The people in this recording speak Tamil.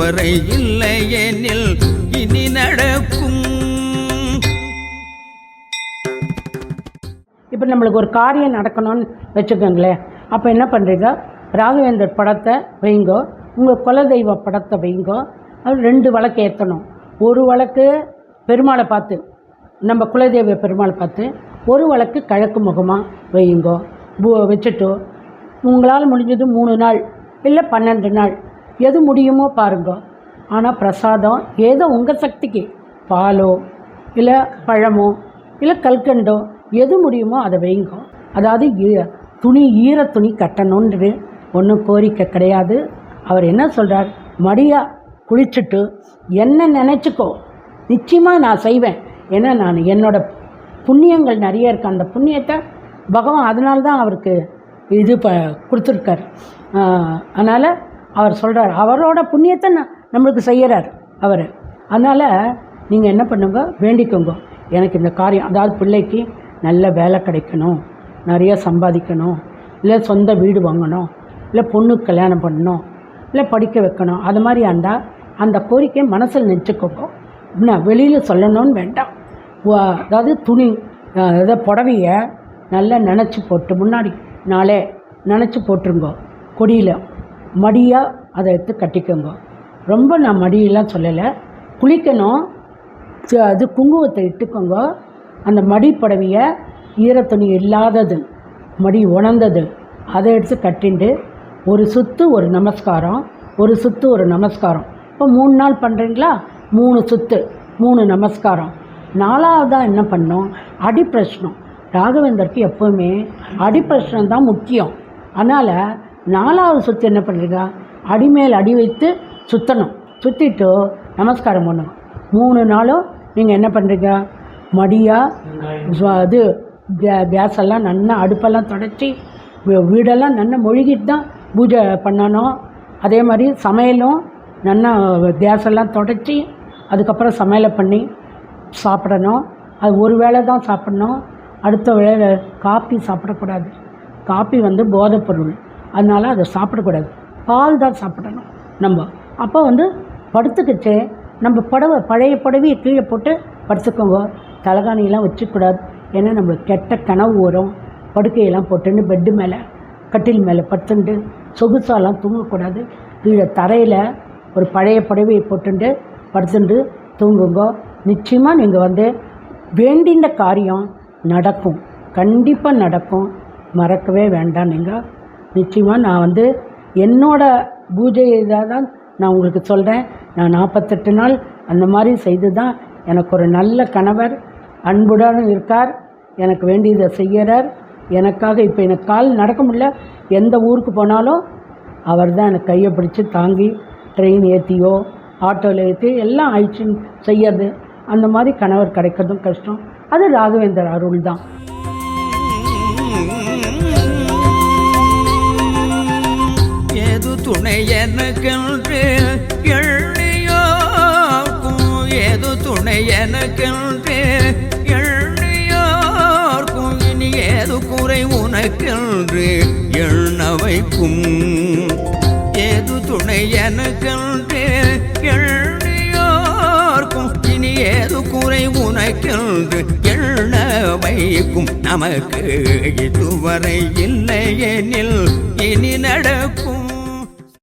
இதுவரை இல்லையெனில் இனி நடக்கும். இப்போ நம்மளுக்கு ஒரு காரியம் நடக்கணும்னு வச்சுக்கோங்களேன். அப்போ என்ன பண்ணுறீங்க ராகவேந்தர் படத்தை வைங்கோ உங்கள் குலதெய்வ படத்தை வைங்கோ அது ரெண்டு வழக்கு ஏற்றணும் ஒரு வழக்கு பெருமாளை பார்த்து நம்ம குலதெய்வ பெருமாளை பார்த்து ஒரு வழக்கு கிழக்கு முகமாக வையுங்கோ வச்சுட்டு உங்களால் முடிஞ்சது மூணு நாள் இல்லை பன்னெண்டு நாள் எது முடியுமோ பாருங்க. ஆனால் பிரசாதம் ஏதோ உங்கள் சக்திக்கு. பாலோ இல்லை பழமோ இல்லை கல்கண்டோ எது முடியுமோ அதை வைங்க. அதாவது ஈ- துணி ஈர துணி கட்டணுன்றது ஒன்றும் கோரிக்கை கிடையாது. அவர் என்ன சொல்கிறார் மடியாக குளிச்சுட்டு என்ன நினச்சிக்கோ. நிச்சயமாக நான் செய்வேன். ஏன்னா நான் என்னோட புண்ணியங்கள் நிறைய இருக்க. அந்த புண்ணியத்தை பகவான் அதனால்தான் அவருக்கு இது ப கொடுத்துருக்கார். அதனால் அவர் சொல்கிறார் அவரோட புண்ணியத்தை நான் நம்மளுக்கு செய்கிறார் அவர். அதனால் நீங்கள் என்ன பண்ணுங்க வேண்டிக்கோங்க. எனக்கு இந்த காரியம் அதாவது பிள்ளைக்கு நல்ல வேலை கிடைக்கணும் நிறைய சம்பாதிக்கணும் இல்லை சொந்த வீடு வாங்கணும் இல்லை பொண்ணுக்கு கல்யாணம் பண்ணணும் இல்லை படிக்க வைக்கணும் அது மாதிரி இருந்தால் அந்த கோரிக்கை மனசில் நினச்சிக்கோங்க. என்ன வெளியில் சொல்லணும்னு வேண்டாம். அதாவது துணி அதாவது புடவைய நல்லா நினச்சி போட்டு முன்னாடி நாளே நினச்சி போட்டுருங்கோ கொடியில். மடியாக அதை எடுத்து கட்டிக்கோங்க. ரொம்ப நான் மடியெல்லாம் சொல்லலை. குளிக்கணும். அது குங்குமத்தை இட்டுக்கோங்க. அந்த மடி புடவையை ஈரத்துணி இல்லாதது மடி உணர்ந்தது அதை எடுத்து கட்டிண்டு ஒரு சுத்து ஒரு நமஸ்காரம் ஒரு சுத்து ஒரு நமஸ்காரம். இப்போ மூணு நாள் பண்ணுறீங்களா மூணு சுத்து மூணு நமஸ்காரம். நாலாவதாக என்ன பண்ணோம்? அடிப்பிரஷ்னம். ராகவேந்தருக்கு எப்போவுமே அடிப்பிரஷ்னம் தான் முக்கியம். அதனால் நாலாவது சுத்து என்ன பண்ணுறீங்க அடிமேல் அடி வைத்து சுற்றணும் சுற்றிட்டு நமஸ்காரம் பண்ணணும். மூணு நாளும் நீங்கள் என்ன பண்ணுறீங்க மடியாக அது கே- நல்லா அடுப்பெல்லாம் தொடச்சி வீடெல்லாம் நல்லா மொழிகிட்டு தான் பூஜை பண்ணணும். அதே மாதிரி சமையலும் நல்லா கேஸெல்லாம் தொடச்சி அதுக்கப்புறம் சமையலை பண்ணி சாப்பிடணும். அது ஒரு வேளை தான் சாப்பிடணும். அடுத்த வேளை காப்பி சாப்பிடக்கூடாது. காப்பி வந்து போதைப்பொருள் பொருள். அதனால் அதை சாப்பிடக்கூடாது. பால் தான் சாப்பிடணும் நம்ம. அப்போ வந்து படுத்துக்கிச்சே நம்ம புடவை பழைய புடவையை கீழே போட்டு படுத்துக்கோங்க. தலகாணியெல்லாம் வச்சுக்கூடாது. ஏன்னா நம்மளுக்கு கெட்ட கனவு வரும். படுக்கையெல்லாம் போட்டுன்னு பெட்டு மேலே கட்டில் மேலே படுத்துண்டு சொகுசாலாம் தூங்கக்கூடாது. கீழே தரையில் ஒரு பழைய புடவையை போட்டுண்டு படுத்துண்டு தூங்குங்க. நிச்சயமாக நீங்கள் வந்து வேண்டின காரியம் நடக்கும். கண்டிப்பாக நடக்கும். மறக்கவே வேண்டாம் நீங்கள் நிச்சயமாக நான் வந்து என்னோட பூஜை இதாக தான் நான் உங்களுக்கு சொல்கிறேன் நான் நாற்பத்தெட்டு நாள் அந்த மாதிரி செய்து தான் எனக்கு ஒரு நல்ல கணவர் அன்புடன் இருக்கார் எனக்கு வேண்டியதை செய்கிறார். எனக்காக இப்போ எனக்கு கால் நடக்க முடியல. எந்த ஊருக்கு போனாலும் அவர் தான் எனக்கு கையை பிடிச்சி தாங்கி ட்ரெயின் ஏற்றியோ ஆட்டோவில் ஏற்றி எல்லாம் ஆயிடுச்சு செய்யறது. அந்த மாதிரி கணவர் கிடைக்கிறதும் கஷ்டம். அது ராகவேந்தர் அருள் தான் துணை எனக்கென்று எண்ணியோர்க்கும் ஏது துணை எனக்கென்று எள்ளியோர்க்கும் இனி ஏது குறை உனக்கென்று எண்ண வைக்கும் ஏது துணை எனக்கென்று எள்ளியோர்க்கும் இனி ஏது குறை உனக்கென்று எண்ண வைக்கும் நமக்கு இதுவரை இல்லையெனில் இனி நடக்கும்.